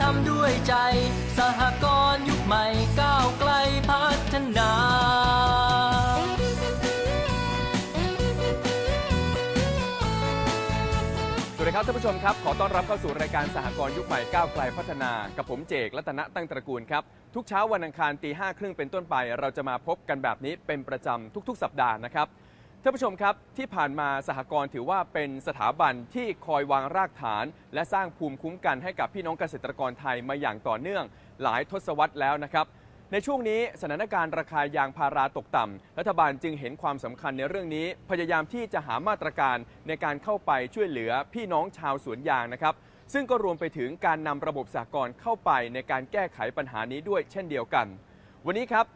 ทำด้วยใจ สหกรณ์ยุคใหม่ก้าวไกลพัฒนาสวัสดีครับท่านผู้ชมครับ ขอต้อนรับเข้าสู่รายการสหกรณ์ยุคใหม่ก้าวไกลพัฒนา กับผมเจกรัตนะตั้งตระกูลครับ ทุกเช้าวันอังคารตีห้าครึ่งเป็นต้นไป เราจะมาพบกันแบบนี้เป็นประจำทุกๆ สัปดาห์นะครับ ท่านผู้ชมครับที่ผ่านมาสหกรณ์ถือว่าเป็นสถาบันที่คอยวางรากฐาน และสร้างภูมิคุ้มกันให้กับพี่น้องเกษตรกรไทยมาอย่างต่อเนื่อง หลายทศวรรษแล้วนะครับ ในช่วงนี้สถานการณ์ราคายางพาราตกต่ำรัฐบาลจึงเห็นความสำคัญในเรื่องนี้ พยายามที่จะหามาตรการในการเข้าไปช่วยเหลือพี่น้องชาวสวนยางนะครับ ซึ่งก็รวมไปถึงการนำระบบสหกรณ์เข้าไปในการแก้ไขปัญหานี้ด้วยเช่นเดียวกัน วันนี้ครับ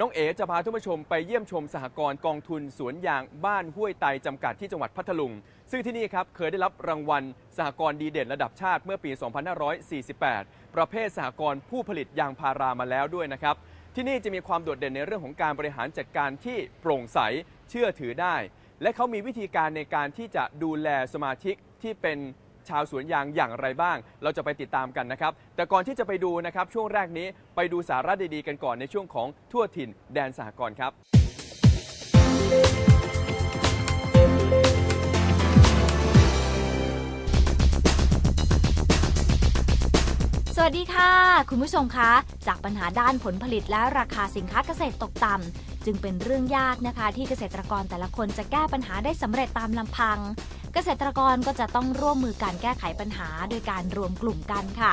น้องเอ๋จะพาท่านผู้ชมไปเยี่ยมชมสหกรณ์กองทุนสวนยางบ้านห้วยไตจำกัดที่จังหวัดพัทลุง ซึ่งที่นี่ครับเคยได้รับรางวัลสหกรณ์ดีเด่นระดับชาติเมื่อปี 2548 ประเภทสหกรณ์ผู้ผลิตยางพารามาแล้วด้วยนะครับ ที่นี่จะมีความโดดเด่นในเรื่องของการบริหารจัดการที่โปร่งใสเชื่อถือได้ และเขามีวิธีการในการที่จะดูแลสมาชิกที่เป็น ชาวสวนยางอย่างไรบ้าง เราจะไปติดตามกันนะครับ แต่ก่อนที่จะไปดูนะครับช่วงแรกนี้ไปดูสาระดีๆกันก่อนในช่วงของทั่วถิ่นแดนสหกรณ์ครับสวัสดีค่ะ คุณผู้ชมคะ จากปัญหาด้านผลผลิตและราคาสินค้าเกษตรตกต่ำ จึงเป็นเรื่องยากนะคะ ที่เกษตรกรแต่ละคนจะแก้ปัญหาได้สำเร็จตามลำพัง เกษตรกรก็จะต้องร่วมมือการแก้ไขปัญหา โดยการรวมกลุ่มกันค่ะ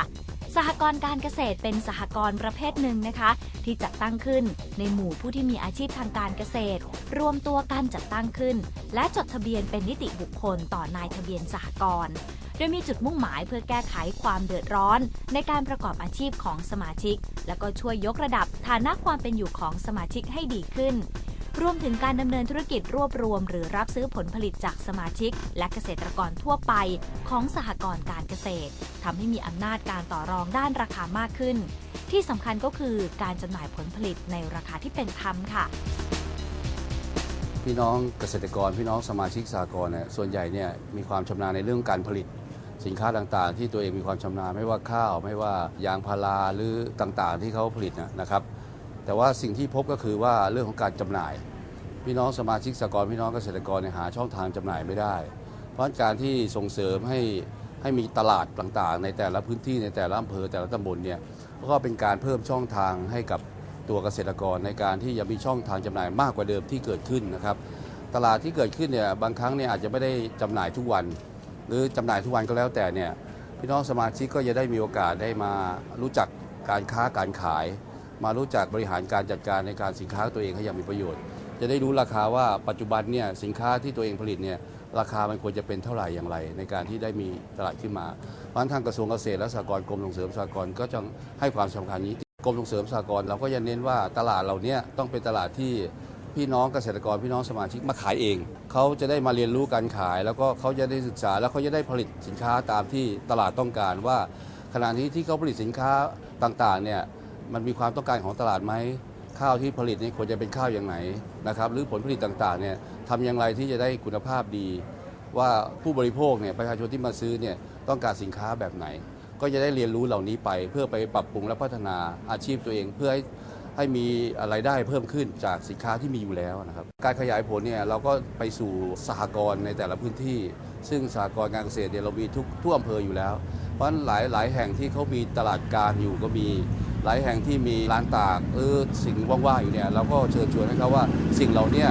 สหกรณ์การเกษตรเป็นสหกรณ์ประเภทหนึ่งนะคะ ที่จัดตั้งขึ้นในหมู่ผู้ที่มีอาชีพทางการเกษตร รวมตัวกันจัดตั้งขึ้น และจดทะเบียนเป็นนิติบุคคลต่อนายทะเบียนสหกรณ์โดยมีจุดมุ่งหมายเพื่อแก้ไขความเดือดร้อน ในการประกอบอาชีพของสมาชิก และก็ช่วยยกระดับฐานะความเป็นอยู่ของสมาชิกให้ดีขึ้น รวมถึงการดำเนินธุรกิจรวบรวม หรือรับซื้อผลผลิตจากสมาชิก และเกษตรกรทั่วไป ของสหกรณ์การเกษตรทำให้มีอำนาจการต่อรองด้านราคามากขึ้น ที่สำคัญก็คือการจำหน่ายผลผลิตในราคาที่เป็นธรรมค่ะพี่น้องเกษตรกร พี่น้องสมาชิกสากลเนี่ยส่วนใหญ่เนี่ยมีความชำนาญในเรื่องการผลิต สินค้าต่างๆ ที่ตัวเองมีความชำนาญไม่ว่าข้าว ไม่ว่ายางพาราหรือต่างๆ ที่เขาผลิตนะครับ แต่ว่าสิ่งที่พบก็คือว่าเรื่องของการจำหน่าย พี่น้องสมาชิกสากลพี่น้องเกษตรกรเนี่ยหาช่องทางจำหน่ายไม่ได้ เพราะการที่ส่งเสริมให้ให้มีตลาดต่างๆ ในแต่ละพื้นที่ในแต่ละอำเภอแต่ละตำบลเนี่ยก็เป็นการเพิ่มช่องทางให้กับตัวเกษตรกรในการที่จะมีช่องทางจำหน่ายมากกว่าเดิมที่เกิดขึ้นนะครับ ตลาดที่เกิดขึ้นเนี่ยบางครั้งเนี่ยอาจจะไม่ได้จำหน่ายทุกวัน หรือจำหน่ายทุกวันก็แล้วแต่เนี่ยพี่น้องสมาชิกก็จะได้มีโอกาสได้มารู้จักการค้าการขาย มารู้จักบริหารการจัดการในการสินค้าตัวเองให้อย่างมีประโยชน์ จะได้รู้ราคาว่าปัจจุบันเนี่ยสินค้าที่ตัวเองผลิตเนี่ยราคามันควรจะเป็นเท่าไหร่อย่างไร ในการที่ได้มีตลาดขึ้นมาเพราะฉะนั้นทางกระทรวงเกษตรและสหกรณ์กรมส่งเสริมสหกรณ์ก็จะให้ความสำคัญนี้กรมส่งเสริมสหกรณ์เราก็จะเน้นว่าตลาดเหล่านี้ต้องเป็นตลาดที่พี่น้องเกษตรกรพี่น้องสมาชิกมาขายเอง เขาจะได้มาเรียนรู้การขาย แล้วก็เขาจะได้ศึกษาแล้วเขาจะได้ผลิตสินค้าตามที่ตลาดต้องการว่า ขณะนี้ที่เขาผลิตสินค้าต่างๆเนี่ย มันมีความต้องการของตลาดไหมข้าวที่ผลิตนี่ควรจะเป็นข้าวอย่างไหนนะครับ หรือผลผลิตต่างๆเนี่ยทำอย่างไรที่จะได้คุณภาพดี ว่าผู้บริโภคเนี่ยประชาชนที่มาซื้อเนี่ยต้องการสินค้าแบบไหน ก็จะได้เรียนรู้เหล่านี้ไป เพื่อไปปรับปรุงและพัฒนาอาชีพตัวเอง เพื่อให้ให้มีรายได้เพิ่มขึ้นจากสินค้าที่มีอยู่แล้วนะครับ การขยายผลเนี่ยเราก็ไปสู่สหกรณ์ในแต่ละพื้นที่ ซึ่งสหกรณ์การเกษตรเนี่ยเรามีทุกทั่วอำเภออยู่แล้ว เพราะฉะนั้นหลายหลายแห่งที่เขามีตลาดกลารอยู่ก็มี หลายแห่งที่มีร้านตากเออสิ่งว่างๆอยู่เนี่ยเราก็เชิญชวนให้เขาว่าสิ่งเหล่านี้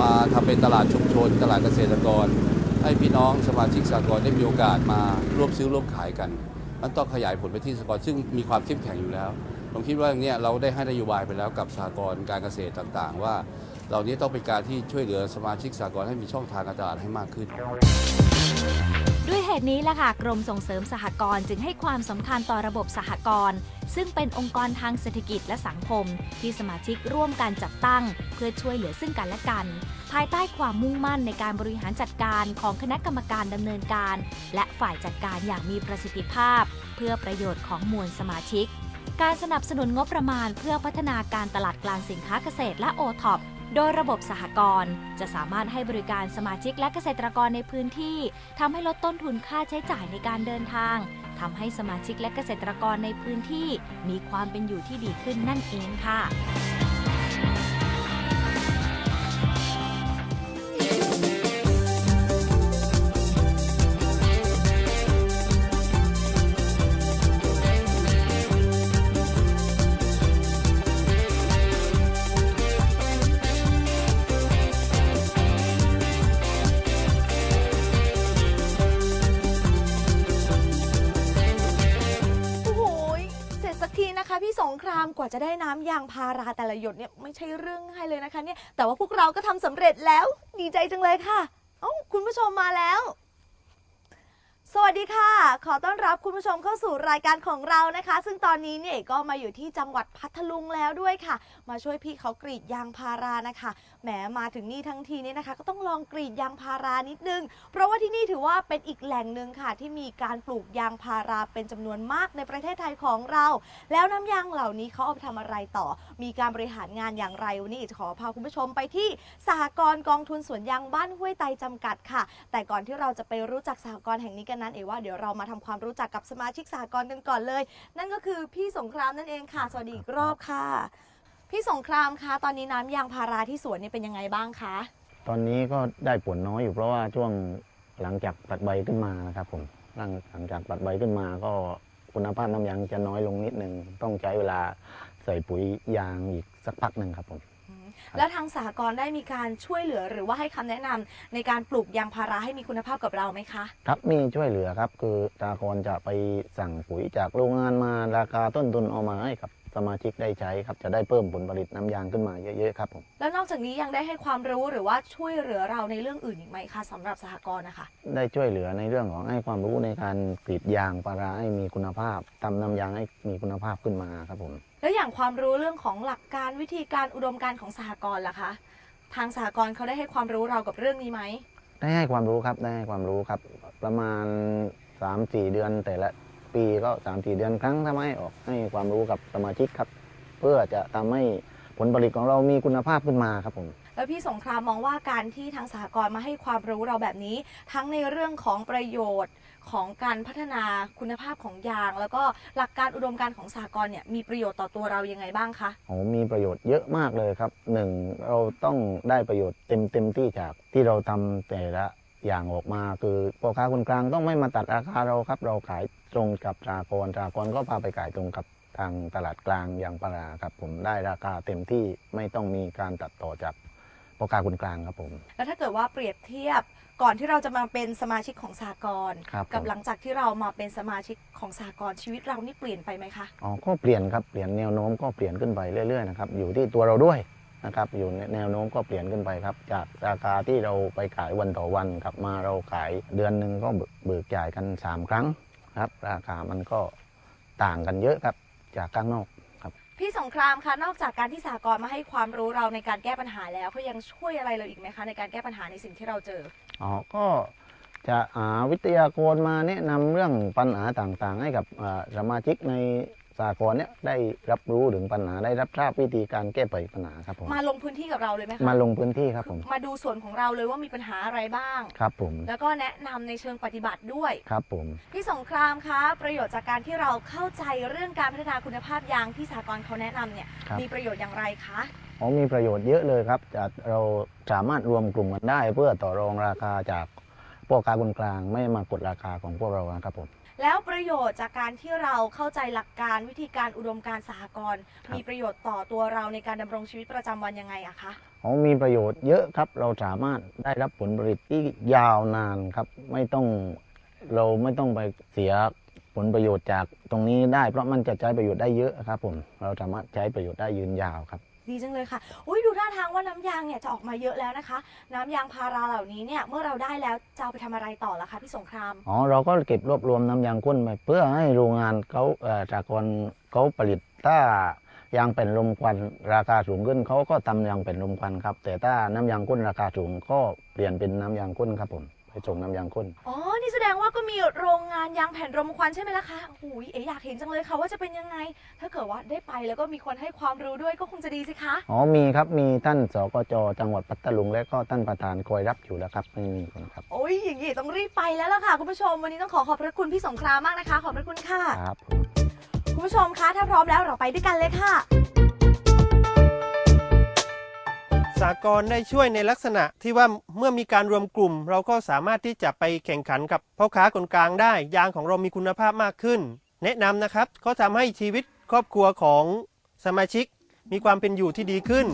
มาทำเป็นตลาดชุมชน ตลาดเกษตรกร ให้พี่น้องสมาชิกสากลได้มีโอกาสมาร่วมซื้อร่วมขายกันมันต้องขยายผลไปที่สากลซึ่งมีความเข้มแข็งอยู่แล้วผมคิดว่าอย่างเนี้ยเราได้ให้นโยบายไปแล้วกับสากลการเกษตรต่างๆ ว่า เหล่านี้ต้องเป็นการที่ช่วยเหลือสมาชิกสากลให้มีช่องทางการตลาดให้มากขึ้น ด้วยเหตุนี้แหละค่ะกรมส่งเสริมสหกรณ์จึงให้ความสำคัญต่อระบบสหกรณ์ซึ่งเป็นองค์กรทางเศรษฐกิจและสังคม ที่สมาชิกร่วมกันจัดตั้ง เพื่อช่วยเหลือซึ่งกันและกัน ภายใต้ความมุ่งมั่นในการบริหารจัดการของคณะกรรมการดำเนินการ และฝ่ายจัดการอย่างมีประสิทธิภาพ เพื่อประโยชน์ของมวลสมาชิก การสนับสนุนงบประมาณเพื่อพัฒนาการตลาดกลางสินค้าเกษตรและโอท็อป โดยระบบสหกรณ์จะสามารถให้บริการสมาชิกและเกษตรกรในพื้นที่ทำให้ลดต้นทุนค่าใช้จ่ายในการเดินทางทำให้สมาชิกและเกษตรกรในพื้นที่ มีความเป็นอยู่ที่ดีขึ้นนั่นเองค่ะ จะได้น้ำยางพาราแต่ละหยดเนี่ยไม่ใช่เรื่องง่ายเลยนะคะเนี่ยแต่ว่าพวกเราก็ทำสำเร็จแล้ว ดีใจจังเลยค่ะ เอ้าคุณผู้ชมมาแล้ว สวัสดีค่ะ ขอต้อนรับคุณผู้ชมเข้าสู่รายการของเรานะคะ ซึ่งตอนนี้เนี่ยก็มาอยู่ที่จังหวัดพัทลุงแล้วด้วยค่ะ มาช่วยพี่เขากรีดยางพารานะคะ แหมมาถึงนี่ทั้งทีเนี่ยนะคะ ก็ต้องลองกรีดยางพารานิดนึง เพราะว่าที่นี่ถือว่าเป็นอีกแหล่งหนึ่งค่ะ ที่มีการปลูกยางพาราเป็นจำนวนมากในประเทศไทยของเรา แล้วน้ำยางเหล่านี้เขาเอาไปทำอะไรต่อ มีการบริหารงานอย่างไรวันนี้จะขอพาคุณผู้ชมไปที่สหกรณ์กองทุนสวนยางบ้านห้วยไตจำกัดค่ะ แต่ก่อนที่เราจะไปรู้จักสหกรณ์แห่งนี้กันนั้นเอว่าเดี๋ยวเรามาทำความรู้จักกับสมาชิกสหกรณ์กันก่อนเลย นั่นก็คือพี่สงครามนั่นเองค่ะ สวัสดีอีกรอบค่ะ พี่สงครามคะตอนนี้น้ำยางพาราที่สวนเนี่ยเป็นยังไงบ้างคะตอนนี้ก็ได้ผลน้อยอยู่เพราะว่าช่วงหลังจากตัดใบขึ้นมานะครับผมหลังหลังจากตัดใบขึ้นมาก็คุณภาพน้ำยางจะน้อยลงนิดนึงต้องใช้เวลาใส่ปุ๋ยยางอีกสักพักหนึ่งครับผมแล้วทางสหกรณ์ได้มีการช่วยเหลือ หรือว่าให้คำแนะนำในการปลูกยางพาราให้มีคุณภาพกับเราไหมคะ ครับมีช่วยเหลือครับ คือตากรจะไปสั่งปุ๋ยจากโรงงานมาราคาต้นทุนเอามาให้กับ สมาชิกได้ใช้ครับจะได้เพิ่มผลผลิตน้ำยางขึ้นมาเยอะๆครับผม แล้วนอกจากนี้ยังได้ให้ความรู้หรือว่าช่วยเหลือเราในเรื่องอื่นอีกไหมคะสำหรับสหกรณ์นะคะ ได้ช่วยเหลือในเรื่องของให้ความรู้ในการกรีดยางปาราให้มีคุณภาพทำน้ำยางให้มีคุณภาพขึ้นมาครับผม แล้วอย่างความรู้เรื่องของหลักการวิธีการอุดมการณ์ของสหกรณ์ล่ะคะ ทางสหกรณ์เขาได้ให้ความรู้เรากับเรื่องนี้ไหม ได้ให้ความรู้ครับได้ให้ความรู้ครับ ประมาณ 3-4 เดือนแต่ละ ปีก็3-4เดือนครั้งทำให้ออกให้ความรู้กับสมาชิกครับ เพื่อจะทำให้ผลผลิตของเรามีคุณภาพขึ้นมาครับผมแล้วพี่สงครามมองว่าการที่ทางสหกรณ์มาให้ความรู้เราแบบนี้ ทั้งในเรื่องของประโยชน์ของการพัฒนาคุณภาพของยาง แล้วก็หลักการอุดมการณ์ของสหกรณ์เนี่ยมีประโยชน์ต่อตัวเรายังไงบ้างคะโอ้มีประโยชน์เยอะมากเลยครับหนึ่งเราต้องได้ประโยชน์เต็มเต็มที่จากที่เราทำแต่ละ อย่างออกมาคือพ่อค้าคนกลางต้องไม่มาตัดราคาเราครับ เราขายตรงกับสากรสากรก็พาไปขายตรงกับทางตลาดกลางอย่างปลาครับ ผมได้ราคาเต็มที่ไม่ต้องมีการตัดต่อจากพ่อค้าคนกลางครับผม แล้วถ้าเกิดว่าเปรียบเทียบก่อนที่เราจะมาเป็นสมาชิกของสหกรณ์ครับกับผมหลังจากที่เรามาเป็นสมาชิกของสหกรณ์ชีวิตเรานี่เปลี่ยนไปไหมคะ อ๋อก็เปลี่ยนครับเปลี่ยนแนวโน้มก็เปลี่ยนขึ้นไปเรื่อยๆนะครับอยู่ที่ตัวเราด้วย นะครับอยู่ในแนวโน้มก็เปลี่ยนขึ้นไปครับ จากราคาที่เราไปขายวันต่อวันกลับมาเราขายเดือนหนึ่งก็เบิกเบิกจ่ายกัน 3 ครั้งครับ ราคามันก็ต่างกันเยอะครับจากข้างนอกครับ พี่สงครามคะนอกจากการที่สหกรณ์มาให้ความรู้เราในการแก้ปัญหาแล้วเขายังช่วยอะไรเราอีกไหมคะในการแก้ปัญหาในสิ่งที่เราเจออ๋อก็จะหาวิทยากรมาแนะนำเรื่องปัญหาต่างๆ ให้กับอ่าสมาชิกใน สากลเนี่ยได้รับรู้ถึงปัญหาได้รับทราบวิธีการแก้ไขปัญหาครับผมมาลงพื้นที่กับเราเลยไหมคะมาลงพื้นที่ครับผมมาดูส่วนของเราเลยว่ามีปัญหาอะไรบ้าง ครับผม แล้วก็แนะนำในเชิงปฏิบัติด้วย ครับผม พี่สงครามคะ ประโยชน์จากการที่เราเข้าใจเรื่องการพัฒนาคุณภาพยางที่สหกรณ์เขาแนะนำเนี่ยครับ มีประโยชน์อย่างไรคะ อ๋อมีประโยชน์เยอะเลยครับจะเราสามารถรวมกลุ่มกันได้ เพื่อต่อรองราคาจากพ่อค้าคนกลางไม่มากดราคาของพวกเรานะครับผม แล้วประโยชน์จากการที่เราเข้าใจหลักการวิธีการอุดมการณ์สหกรณ์ครับ มีประโยชน์ต่อตัวเราในการดำรงชีวิตประจำวันยังไงอะคะเขามีประโยชน์เยอะครับ เราสามารถได้รับผลผลิตที่ยาวนานครับ ไม่ต้องเราไม่ต้องไปเสียผลประโยชน์จากตรงนี้ได้ เพราะมันจะใช้ประโยชน์ได้เยอะครับผม เราสามารถใช้ประโยชน์ได้ยืนยาวครับ ดีจังเลยค่ะ อุ้ยดูท่าทางว่าน้ำยางเนี่ยจะออกมาเยอะแล้วนะคะ น้ำยางพาราเหล่านี้เนี่ยเมื่อเราได้แล้วจะเอาไปทำอะไรต่อละคะพี่สงคราม อ๋อเราก็เก็บรวบรวมน้ำยางข้นไปเพื่อให้โรงงานเขาเอ่อจากรเขาผลิตถ้ายางเป็นลมควันราคาสูงขึ้นเขาก็ทำยางเป็นลมควันครับ แต่ถ้าน้ำยางข้นราคาสูงก็เปลี่ยนเป็นน้ำยางข้นครับผม ส่งน้ำยางข้น อ๋อ นี่แสดงว่าก็มีโรงงานยางแผ่นรมควันใช่ไหมล่ะคะโอ้ยเอ๋อยากเห็นจังเลยค่ะว่าจะเป็นยังไง ถ้าเกิดว่าได้ไปแล้วก็มีคนให้ความรู้ด้วยก็คงจะดีสิคะ อ๋อมีครับมีท่านสกจจังหวัดพัทลุงและก็ท่านประธานคอยรับอยู่แล้วครับไม่มีคนครับ โอ้ยอย่างนี้ต้องรีบไปแล้วล่ะค่ะคุณผู้ชม วันนี้ต้องขอขอบพระคุณพี่สงครามมากนะคะ ขอบพระคุณค่ะ ครับคุณผู้ชมคะ ถ้าพร้อมแล้วเราไปด้วยกันเลยค่ะ สากลได้ช่วยในลักษณะที่ว่าเมื่อมีการรวมกลุ่ม เราก็สามารถที่จะไปแข่งขันกับพ่อค้าคนกลางได้ ยางของเรามีคุณภาพมากขึ้น แนะนำนะครับก็ทำให้ชีวิตครอบครัวของสมาชิกมีความเป็นอยู่ที่ดีขึ้น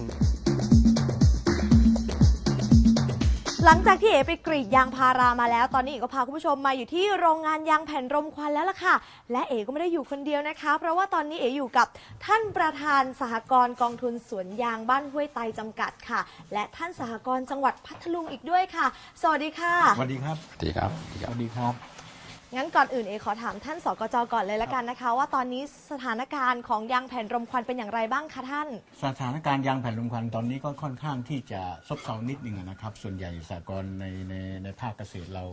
หลังจากที่เอ๋ไปกรีดยางพารามาแล้ว ตอนนี้เอ๋ก็พาคุณผู้ชมมาอยู่ที่โรงงานยางแผ่นรมควันแล้วล่ะค่ะ และเอ๋ก็ไม่ได้อยู่คนเดียวนะคะ เพราะว่าตอนนี้เอ๋อยู่กับท่านประธานสหกรณ์กองทุนสวนยางบ้านห้วยไตจำกัดค่ะ และท่านสหกรณ์จังหวัดพัทลุงอีกด้วยค่ะ สวัสดีค่ะ สวัสดีครับดีครับ สวัสดีครับ งั้นก่อนอื่นเอขอถามท่านสกจก่อนเลยละกันนะคะ ว่าตอนนี้สถานการณ์ของยางแผ่นรมควันเป็นอย่างไรบ้างคะท่าน สถานการณ์ยางแผ่นลมควันตอนนี้ก็ค่อนข้างที่จะซบเซานิดหนึ่งนะครับ ส่วนใหญ่สากลในในในภาคเกษตรเรา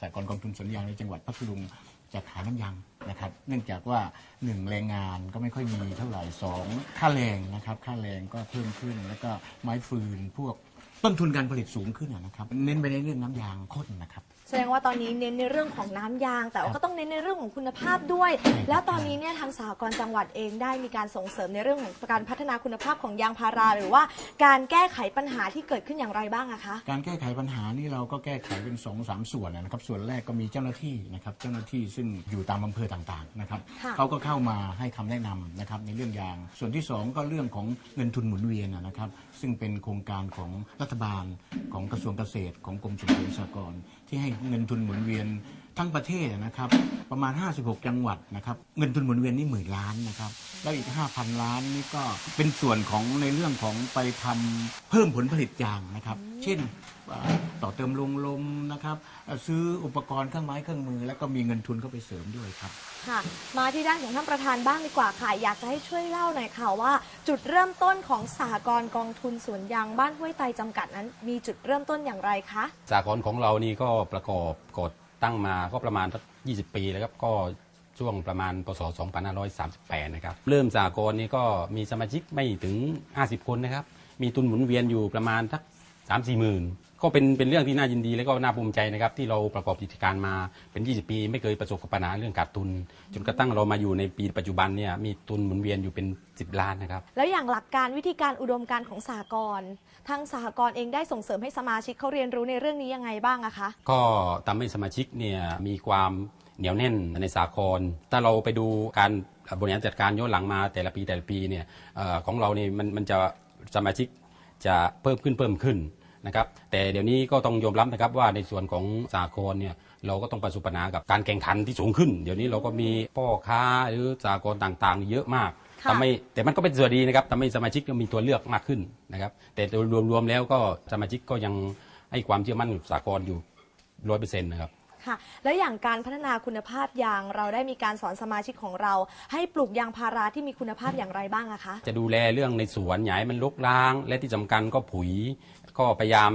สากลกองทุนสวนยางในจังหวัดพัทลุงจะขายน้ำยางนะครับ เนื่องจากว่าหนึ่งแรงงานก็ไม่ค่อยมีเท่าไหร่สองค่าแรงนะครับ ค่าแรงก็เพิ่มขึ้น แล้วก็ไม้ฟืนพวกต้นทุนการผลิตสูงขึ้นนะครับ เน้นไปในเรื่องน้ำยางข้นนะครับ แสดงว่าตอนนี้เน้นในเรื่องของน้ำยาง แต่ว่าก็ต้องเน้นในเรื่องของคุณภาพด้วย แล้วตอนนี้เนี่ยทางสหกรณ์จังหวัดเองได้มีการส่งเสริมในเรื่องของการพัฒนาคุณภาพของยางพารา หรือว่าการแก้ไขปัญหาที่เกิดขึ้นอย่างไรบ้างอะคะ การแก้ไขปัญหานี่เราก็แก้ไขเป็น2อสามส่วนนะครับ ส่วนแรกก็มีเจ้าหน้าที่นะครับ เจ้าหน้าที่ซึ่งอยู่ตามอำเภอต่างๆนะครับค่ะ เขาก็เข้ามาให้คำแนะนำนะครับในเรื่องยาง ส่วนที่สองก็เรื่องของเงินทุนหมุนเวียนนะนะครับ ซึ่งเป็นโครงการของรัฐบาลของกระทรวงเกษตรของกรมส่งเสริมสหกรณ์ที่ให้เงินทุนหมุนเวียนทั้งประเทศนะครับประมาณ 56 จังหวัดนะครับเงินทุนหมุนเวียนนี่หมื่นล้านนะครับแล้วอีก 5,000 ล้านนี่ก็เป็นส่วนของในเรื่องของไปทำเพิ่มผลผลิตยางนะครับ เช่น ต่อเติมลงลมนะครับเอ่อซื้ออุปกรณ์เครื่องไม้เครื่องมือ แล้วก็มีเงินทุนเข้าไปเสริมด้วยครับ ค่ะมาที่ด้านของท่านประธานบ้างดีกว่าค่ะ อยากจะให้ช่วยเล่าหน่อยค่ะว่า จุดเริ่มต้นของสหกรณ์กองทุนสวนยางบ้านห้วยไตจำกัดนั้น มีจุดเริ่มต้นอย่างไรคะสากลของเรานี่ก็ประกอบกฎตั้งมาก็ประมาณสัก20 ปีแล้วครับก็ช่วงประมาณปศ2538 นะครับ เริ่มสากลนี่ก็มีสมาชิกไม่ถึง 50 คนนะครับ มีทุนหมุนเวียนอยู่ประมาณสัก3 4หมื่น ก็เป็นเป็นเรื่องที่น่ายินดีและก็น่าภูมิใจนะครับที่เราประกอบกิจการมาเป็น 20 ปี ไม่เคยประสบกับปัญหาเรื่องขาดทุน จนกระทั่งเรามาอยู่ในปีปัจจุบันเนี่ยมีทุนหมุนเวียนอยู่เป็น 10 ล้านนะครับ แล้วอย่างหลักการวิธีการอุดมการณ์ของสหกรณ์ทางสหกรณ์เองได้ส่งเสริมให้สมาชิกเขาเรียนรู้ในเรื่องนี้ยังไงบ้างอะคะ ก็ทำให้สมาชิกเนี่ยมีความเหนียวแน่นในสากลถ้าเราไปดูการบริหารจัดการย้อนหลังมาแต่ละปีแต่ละปีเนี่ยเออของเราเนี่ยมันมันจะสมาชิกจะเพิ่มขึ้นเพิ่มขึ้น นะครับแต่เดี๋ยวนี้ก็ต้องยอมรับนะครับว่าในส่วนของสากลเนี่ยเราก็ต้องประสบปัญหากับการแข่งขันที่สูงขึ้น เดี๋ยวนี้เราก็มีพ่อค้าหรือสากลต่างๆ เยอะมากค่ะทำให้แต่มันก็เป็นส่วนดีนะครับทำให้สมาชิกมีตัวเลือกมากขึ้นนะครับแต่โดยรวมๆแล้วก็สมาชิกก็ยังให้ความเชื่อมั่นกับสากลอยู่ร้อยเปอร์เซ็นต์นะครับค่ะแล้วอย่างการพัฒนาคุณภาพยางเราได้มีการสอนสมาชิกของเรา ให้ปลูกยางพาราที่มีคุณภาพอย่างไรบ้างอะคะ จะดูแลเรื่องในสวนอย่าให้มันรกร้าง และที่สำคัญก็ปุ๋ย ก็พยายาม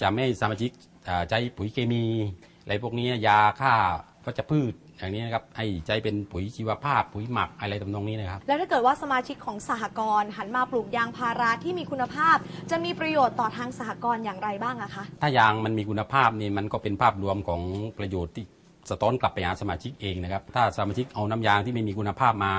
จะไม่ให้สมาชิกอ่าใช้ปุ๋ยเคมีอะไรพวกนี้ยาฆ่าก็จะพืชอย่างนี้นะครับให้ใช้เป็นปุ๋ยชีวภาพ ปุ๋ยหมักอะไรทำนองนี้นะครับ แล้วถ้าเกิดว่าสมาชิกของสหกรณ์หันมาปลูกยางพาราที่มีคุณภาพ จะมีประโยชน์ต่อทางสหกรณ์อย่างไรบ้างอะคะ ถ้ายางมันมีคุณภาพนี่มันก็เป็นภาพรวมของประโยชน์ที่สะท้อนกลับไปหาสมาชิกเองนะครับ ถ้าสมาชิกเอาน้ำยางที่ไม่มีคุณภาพมา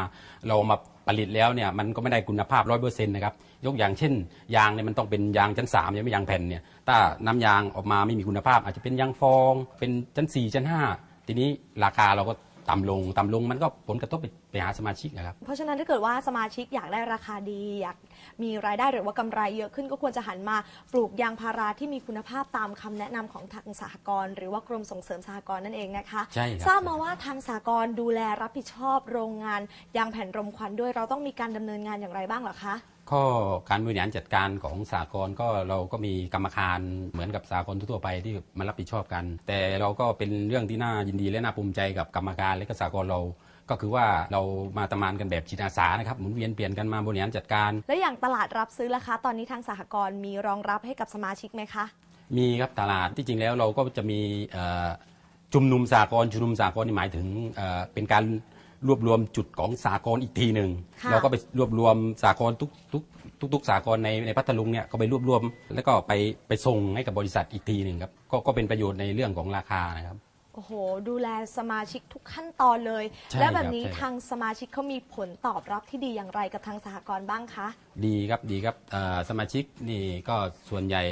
เรามา ผลิตแล้วเนี่ยมันก็ไม่ได้คุณภาพร้อยเปอร์เซ็นต์นะครับยกอย่างเช่น ยางเนี่ยมันต้องเป็นยางชั้นสามยังไม่ยางแผ่นเนี่ยถ้าน้ำยางออกมาไม่มีคุณภาพ อาจจะเป็นยางฟอง เป็นชั้นสี่ชั้นห้าทีนี้ราคาเราก็ ต่ำลงต่ำลงมันก็ผลกระทบไปไปหาสมาชิกนะครับ เพราะฉะนั้นถ้าเกิดว่าสมาชิกอยากได้ราคาดีอยากมีรายได้หรือว่ากำไรเยอะขึ้นก็ควรจะหันมาปลูกยางพาราที่มีคุณภาพตามคำแนะนำของทางสหกรณ์หรือว่ากรมส่งเสริมสหกรณ์นั่นเองนะคะใช่ครับ ทราบมาว่าทางสหกรณ์ดูแลรับผิดชอบโรงงานยางแผ่นรมควันด้วยเราต้องมีการดำเนินงานอย่างไรบ้างเหรอคะ ข้อการบริหารจัดการของสากลก็เราก็มีกรรมการเหมือนกับสากลทั่วๆไปที่มารับผิดชอบกัน แต่เราก็เป็นเรื่องที่น่ายินดีและน่าภูมิใจกับกรรมการและก็สากลเราก็คือว่าเรามาทำงานกันแบบจิตอาสานะครับหมุนเวียนเปลี่ยนกันมาบริหารจัดการ และอย่างตลาดรับซื้อล่ะคะ ตอนนี้ทางสหกรณ์มีรองรับให้กับสมาชิกไหมคะ มีครับตลาดที่จริงแล้วเราก็จะมีเอ่อชุมนุมสากลชุมนุมสากลนี่หมายถึงเอ่อเป็นการ รวบรวมจุดของสากลอีกทีหนึ่งค่ะ เราก็ไปรวบรวมสากลทุกทุกทุกทุกสากลในในพัทลุงเนี่ยก็ไปรวบรวม แล้วก็ไปไปส่งให้กับบริษัทอีกทีหนึ่งครับก็ก็เป็นประโยชน์ในเรื่องของราคานะครับ โอ้โห ดูแลสมาชิกทุกขั้นตอนเลย ใช่และแบบครับนี้ใช่ครับทางสมาชิกเขามีผลตอบรับที่ดีอย่างไรกับทางสหกรณ์บ้างคะ ดีครับดีครับเอ่อสมาชิกนี่ก็ส่วนใหญ่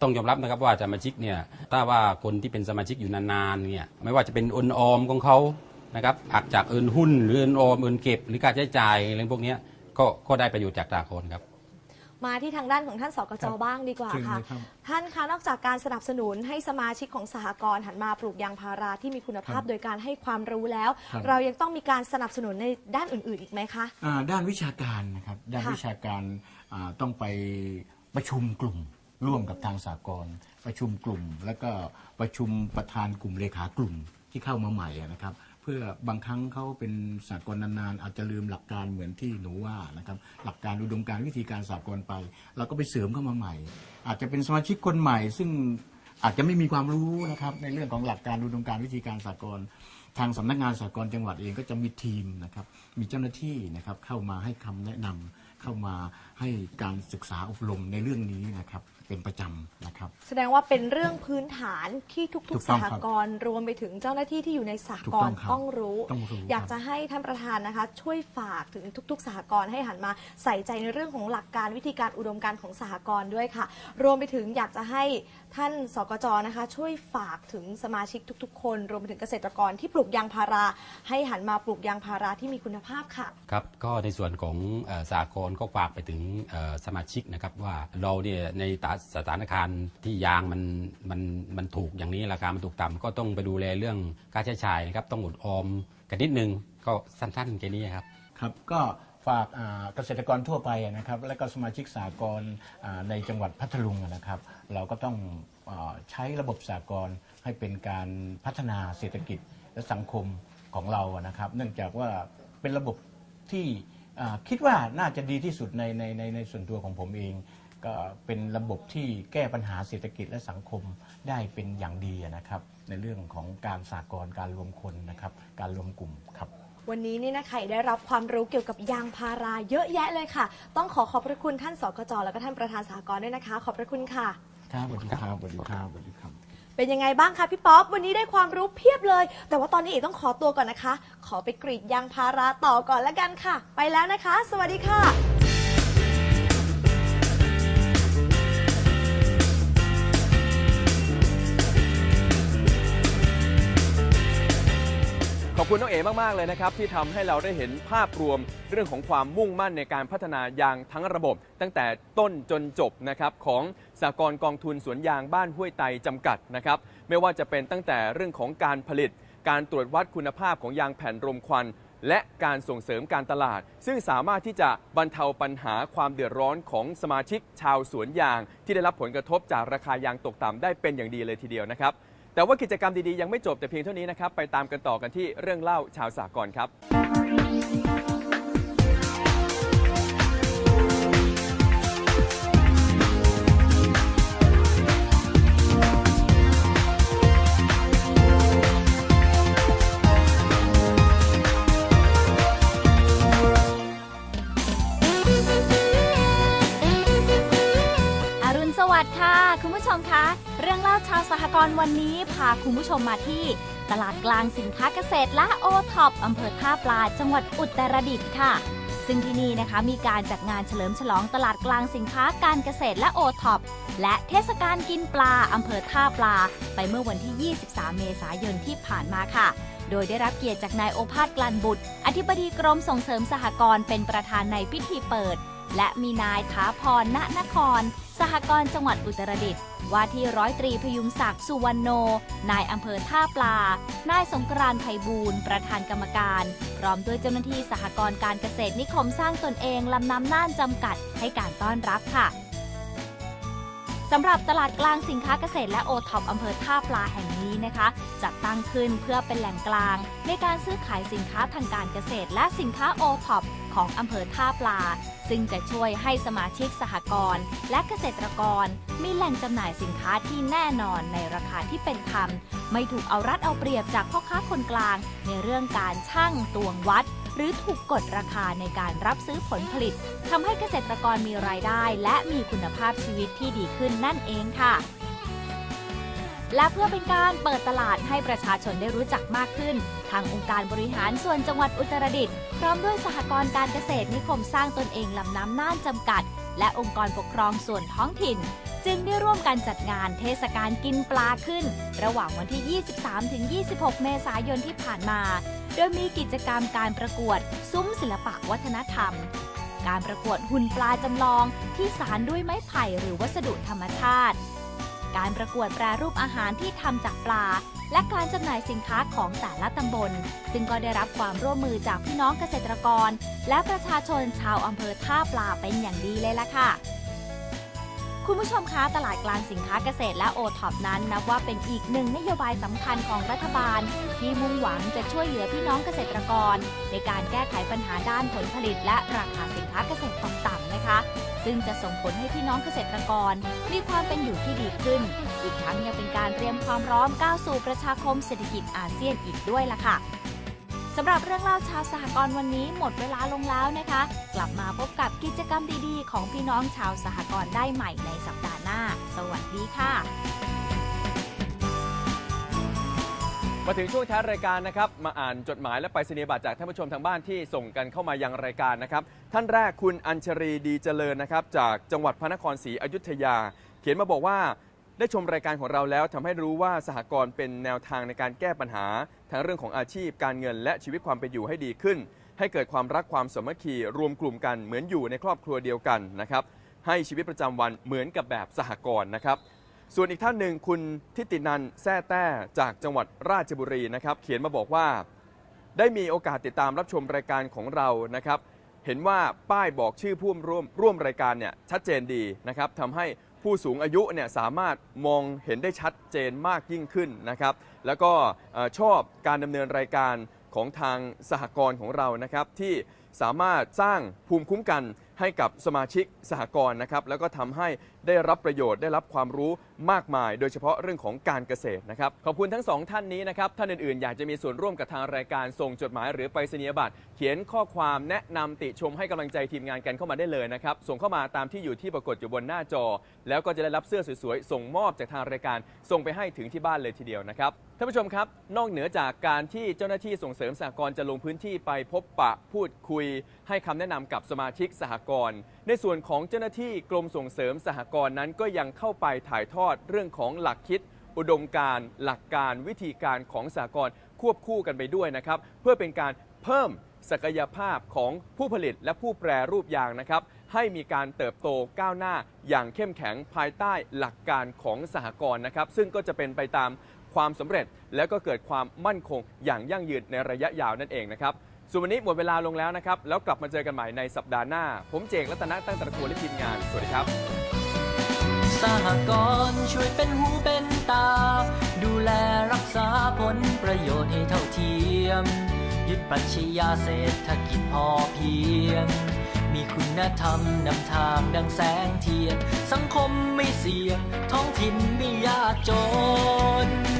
ต้องยอมรับนะครับว่าสมาชิกเนี่ยถ้าว่าคนที่เป็นสมาชิกอยู่นานๆเนี่ยไม่ว่าจะเป็นอนออมของเขา นะครับหักจากเอินหุ้นหรือเอินออมเอินเก็บ หรือการใช้จ่ายอะไรพวกเนี้ยก็ก็ได้ประโยชน์จากสากลครับ มาที่ทางด้านของท่านสกจครับบ้างดีกว่าเชิญค่ะ เลยครับ ท่านคะนอกจากการสนับสนุนให้สมาชิกของสหกรณ์หันมาปลูกยางพาราที่มีคุณภาพ ครับโดยการให้ความรู้แล้ว ครับ เรายังต้องมีการสนับสนุนในด้านอื่น ๆ อีกไหมคะ อ่าด้านวิชาการนะครับด้านค่ะ วิชาการอ่าต้องไปประชุมกลุ่มร่วมกับทางสากลประชุมกลุ่ม แล้วก็ประชุมประธานกลุ่มเลขากลุ่มที่เข้ามาใหม่อะนะครับเพื่อบางครั้งเขาเป็นสากลนานๆอาจจะลืมหลักการเหมือนที่หนูว่านะครับหลักการอุดมการวิธีการสากลไป เราก็ไปเสริมเข้ามาใหม่ อาจจะเป็นสมาชิกคนใหม่ ซึ่งอาจจะไม่มีความรู้นะครับในเรื่องของหลักการอุดมการวิธีการสากลทางสำนักงานสากลจังหวัดเองก็จะมีทีมนะครับ มีเจ้าหน้าที่นะครับเข้ามาให้คำแนะนำเข้ามาให้การศึกษาอบรมในเรื่องนี้นะครับ เป็นประจำนะครับ แสดงว่าเป็นเรื่องพื้นฐานที่ถูทุกกๆต้สองหครับกรณ์รวมไปถึงเจ้าหน้าที่ที่อยู่ในสหถูกกต้รองณ์ครับต้องรู้ ต้องรู้อยากครับจะให้ท่านประธานนะคะ ช่วยฝากถึงทุก ๆสหกรณ์ให้หันมาใส่ใจในเรื่องของหลักการวิธีการอุดมการณ์ของสหกรณ์ด้วยค่ะ รวมไปถึงอยากจะให้ท่านสกจนะคะ ช่วยฝากถึงสมาชิกทุก ๆ คน รวมไปถึงเกษตรกรที่ปลูกยางพารา ให้หันมาปลูกยางพาราที่มีคุณภาพค่ะ ครับก็ในส่วนของเอ่อสากลก็ฝากไปถึงเอ่อสมาชิกนะครับว่าเราเนี่ยในสถานการณ์ที่ยางมันมันมันถูกอย่างนี้ราคามันถูกต่ำก็ต้องไปดูแลเรื่องค่าใช้จ่ายนะครับ ต้องอดออมกันนิดนึงก็สั้นๆแค่นี้ครับ ครับก็ฝากอ่าเกษตรกรทั่วไปนะครับ และก็สมาชิกสากลในจังหวัดพัทลุงนะครับ เราก็ต้องอาใช้ระบบสากลให้เป็นการพัฒนาเศรษฐกิจและสังคมของเรานะครับ เนื่องจากว่าเป็นระบบที่อ่าคิดว่าน่าจะดีที่สุดในในในในส่วนตัวของผมเอง ก็เป็นระบบที่แก้ปัญหาเศรษฐกิจและสังคมได้เป็นอย่างดีนะครับ ในเรื่องของการสากลการรวมคนนะครับ การรวมกลุ่มครับ วันนี้นี่นะคะได้รับความรู้เกี่ยวกับยางพาราเยอะแยะเลยค่ะ ต้องขอขอบพระคุณท่านสกจแล้วก็ท่านประธานสหกรณ์ด้วยนะคะ ขอบพระคุณค่ะ ครับสวัสดีครับสวัสดีครับสวัสดีครับ เป็นยังไงบ้างคะพี่ป๊อปวันนี้ได้ความรู้เพียบเลย แต่ว่าตอนนี้เอกต้องขอตัวก่อนนะคะ ขอไปกรีดยางพาราต่อก่อนแล้วกันค่ะ ไปแล้วนะคะ สวัสดีค่ะ คุณน้องเอ๋มาก ๆ เลยนะครับ ที่ทำให้เราได้เห็นภาพรวมเรื่องของความมุ่งมั่นในการพัฒนายางทั้งระบบ ตั้งแต่ต้นจนจบนะครับของสากลกองทุนสวนยางบ้านห้วยไตจำกัดนะครับไม่ว่าจะเป็นตั้งแต่เรื่องของการผลิต การตรวจวัดคุณภาพของยางแผ่นรมควันและการส่งเสริมการตลาด ซึ่งสามารถที่จะบรรเทาปัญหาความเดือดร้อนของสมาชิกชาวสวนยาง ที่ได้รับผลกระทบจากราคายางตกต่ำได้เป็นอย่างดีเลยทีเดียวนะครับ แต่ว่ากิจกรรมดีๆ ยังไม่จบแต่เพียงเท่านี้นะครับ ไปตามกันต่อกันที่เรื่องเล่าชาวสากลครับ อรุณสวัสดิ์ค่ะ คุณผู้ชมคะ เรื่องเล่าชาวสหกรณ์วันนี้พาคุณผู้ชมมาที่ ตลาดกลางสินค้าเกษตรและโอท็อปอำเภอท่าปลาจังหวัดอุตรดิตถ์ค่ะ ซึ่งที่นี่นะคะมีการจัดงานเฉลิมฉลองตลาดกลางสินค้าการเกษตรและโอท็อปและเทศกาลกินปลาอำเภอท่าปลา ไปเมื่อวันที่ 23 เมษายนที่ผ่านมาค่ะ โดยได้รับเกียรติจากนายโอภาสกลันบุตร อธิบดีกรมส่งเสริมสหกรณ์เป็นประธานในพิธีเปิด และมีนายถาพรณนคร สหกรณ์จังหวัดอุตรดิตถ์ว่าที่ร้อยตรีพยุงศักดิ์สุวรรณโน นายอำเภอท่าปลา นายสงกรานต์ไพบูลย์ประธานกรรมการ พร้อมด้วยเจ้าหน้าที่สหกรณ์การเกษตรนิคมสร้างตนเองลำน้ำน่านจำกัดให้การต้อนรับค่ะ สำหรับตลาดกลางสินค้าเกษตรและโอท็อปอำเภอท่าปลาแห่งนี้นะคะ จัดตั้งขึ้นเพื่อเป็นแหล่งกลาง ในการซื้อขายสินค้าทางการเกษตร และสินค้าโอท็อปของอำเภอท่าปลา ซึ่งจะช่วยให้สมาชิกสหกรณ์และเกษตรกร มีแหล่งจำหน่ายสินค้าที่แน่นอนในราคาที่เป็นธรรม ไม่ถูกเอารัดเอาเปรียบจากพ่อค้าคนกลาง ในเรื่องการช่างตวงวัด รือถูกกดราคาในการรับซื้อผลผลิตทำให้เกษตรกรมีรายได้ และมีคุณภาพชีวิตที่ดีขึ้นนั่นเองค่ะ และเพื่อเป็นการเปิดตลาดให้ประชาชนได้รู้จักมากขึ้น ทางองค์การบริหารส่วนจังหวัดอุตรดิตถ์พร้อมด้วยสหกรณ์การเกษตรนิคมสร้างตนเองลำน้ำน่านจำกัด และองค์กรปกครองส่วนท้องถิ่นจึงได้ร่วมกันจัดงานเทศกาลกินปลาขึ้น ระหว่างวันที่ 23-26 เมษายนที่ผ่านมา โดยมีกิจกรรมการประกวด ซุ้มศิลปะวัฒนธรรม การประกวดหุ่นปลาจำลองที่สารด้วยไม้ไผ่หรือวัสดุธรรมชาติ การประกวดแปรรูปอาหารที่ทำจากปลา และการจำหน่ายสินค้าของแต่ละตำบล ซึ่งก็ได้รับความร่วมมือจากพี่น้องเกษตรกร และประชาชนชาวอำเภอท่าปลาเป็นอย่างดีเลยล่ะค่ะ คุณผู้ชมคะตลาดกลางสินค้าเกษตรและโอท็อปนั้นนับว่าเป็นอีกหนึ่งนโยบายสำคัญของรัฐบาล ที่มุ่งหวังจะช่วยเหลือพี่น้องเกษตรกร ในการแก้ไขปัญหาด้านผลผลิต และราคาสินค้าเกษตรตกต่ำนะคะ ซึ่งจะส่งผลให้พี่น้องเกษตรกร มีความเป็นอยู่ที่ดีขึ้น อีกทั้งยังเป็นการเตรียมความพร้อมก้าวสู่ประชาคมเศรษฐกิจอาเซียนอีกด้วยล่ะค่ะำหรับเรื่องเล่าชาวสหกรณ์วันนี้หมดเวลาลงแล้วนะคะ กลับมาพบกับกิจกรรมดีๆ ของพี่น้องชาวสหกรณ์ได้ใหม่ในสัปดาห์หน้า สวัสดีค่ะ มาถึงช่วงท้ายรายการนะครับ มาอ่านจดหมายและไปรษณียบัตรจากท่านผู้ชมทางบ้านที่ส่งกันเข้ามายังรายการนะครับ ท่านแรกคุณอัญชรีดีเจริญนะครับ จากจังหวัดพระนครศรีอยุธยา เขียนมาบอกว่า ได้ชมรายการของเราแล้วทำให้รู้ว่าสหกรณ์เป็นแนวทางในการแก้ปัญหา ทั้งเรื่องของอาชีพการเงิน และชีวิตความเป็นอยู่ให้ดีขึ้น ให้เกิดความรักความสามัคคีรวมกลุ่มกันเหมือนอยู่ในครอบครัวเดียวกันนะครับให้ชีวิตประจำวันเหมือนกับแบบสหกรณ์นะครับ ส่วนอีกท่านหนึ่งคุณทิตินันแซ่แต้จากจังหวัดราชบุรีนะครับ เขียนมาบอกว่า ได้มีโอกาสติดตามรับชมรายการของเรานะครับ เห็นว่าป้ายบอกชื่อผู้ร่วมร่วมรายการเนี่ยชัดเจนดีนะครับทำให้ ผู้สูงอายุเนี่ยสามารถมองเห็นได้ชัดเจนมากยิ่งขึ้นนะครับ แล้วก็ชอบการดำเนินรายการของทางสหกรณ์ของเรานะครับ ที่สามารถสร้างภูมิคุ้มกันให้กับสมาชิกสหกรณ์นะครับ แล้วก็ทำให้ได้รับประโยชน์ได้รับความรู้มากมาย โดยเฉพาะเรื่องของการเกษตรนะครับขอบคุณทั้งสองท่านนี้นะครับท่านอื่นๆ อยากจะมีส่วนร่วมกับทางรายการส่งจดหมายหรือไปรษณียบัตรเขียนข้อความแนะนำติชมให้กำลังใจทีมงานกันเข้ามาได้เลยนะครับส่งเข้ามาตามที่อยู่ที่ปรากฏอยู่บนหน้าจอ แล้วก็จะได้รับเสื้อสวยๆส่งมอบจากทางรายการส่งไปให้ถึงที่บ้านเลยทีเดียวนะครับท่านผู้ชมครับ นอกเหนือจากการที่เจ้าหน้าที่ส่งเสริมสหกรณ์จะลงพื้นที่ไปพบปะพูดคุย ให้คำแนะนำกับสมาชิกสหกรณ์ในส่วนของเจ้าหน้าที่กรมส่งเสริมสหกรณ์นั้นก็ยังเข้าไปถ่ายทอดเรื่องของหลักคิด อุดมการณ์หลักการวิธีการของสหกรณ์ควบคู่กันไปด้วยนะครับ เพื่อเป็นการเพิ่มศักยภาพของผู้ผลิตและผู้แปรรูปยางนะครับ ให้มีการเติบโตก้าวหน้าอย่างเข้มแข็งภายใต้หลักการของสหกรณ์นะครับ ซึ่งก็จะเป็นไปตามความสำเร็จ และก็เกิดความมั่นคงอย่างยั่งยืนในระยะยาวนั่นเองนะครับ ส่วนวันนี้หมดเวลาลงแล้วนะครับ แล้วกลับมาเจอกันใหม่ในสัปดาห์หน้า ผมเจกรัตนะตั้งตระกูลและทีมงาน สวัสดีครับ สหกรณ์ช่วยเป็นหูเป็นตา ดูแลรักษาผลประโยชน์ให้เท่าเทียม ยึดปรัชญาเศรษฐกิจพอเพียง มีคุณธรรมนำทางดังแสงเทียน สังคมไม่เสี่ยง ท้องถิ่นไม่ยากจน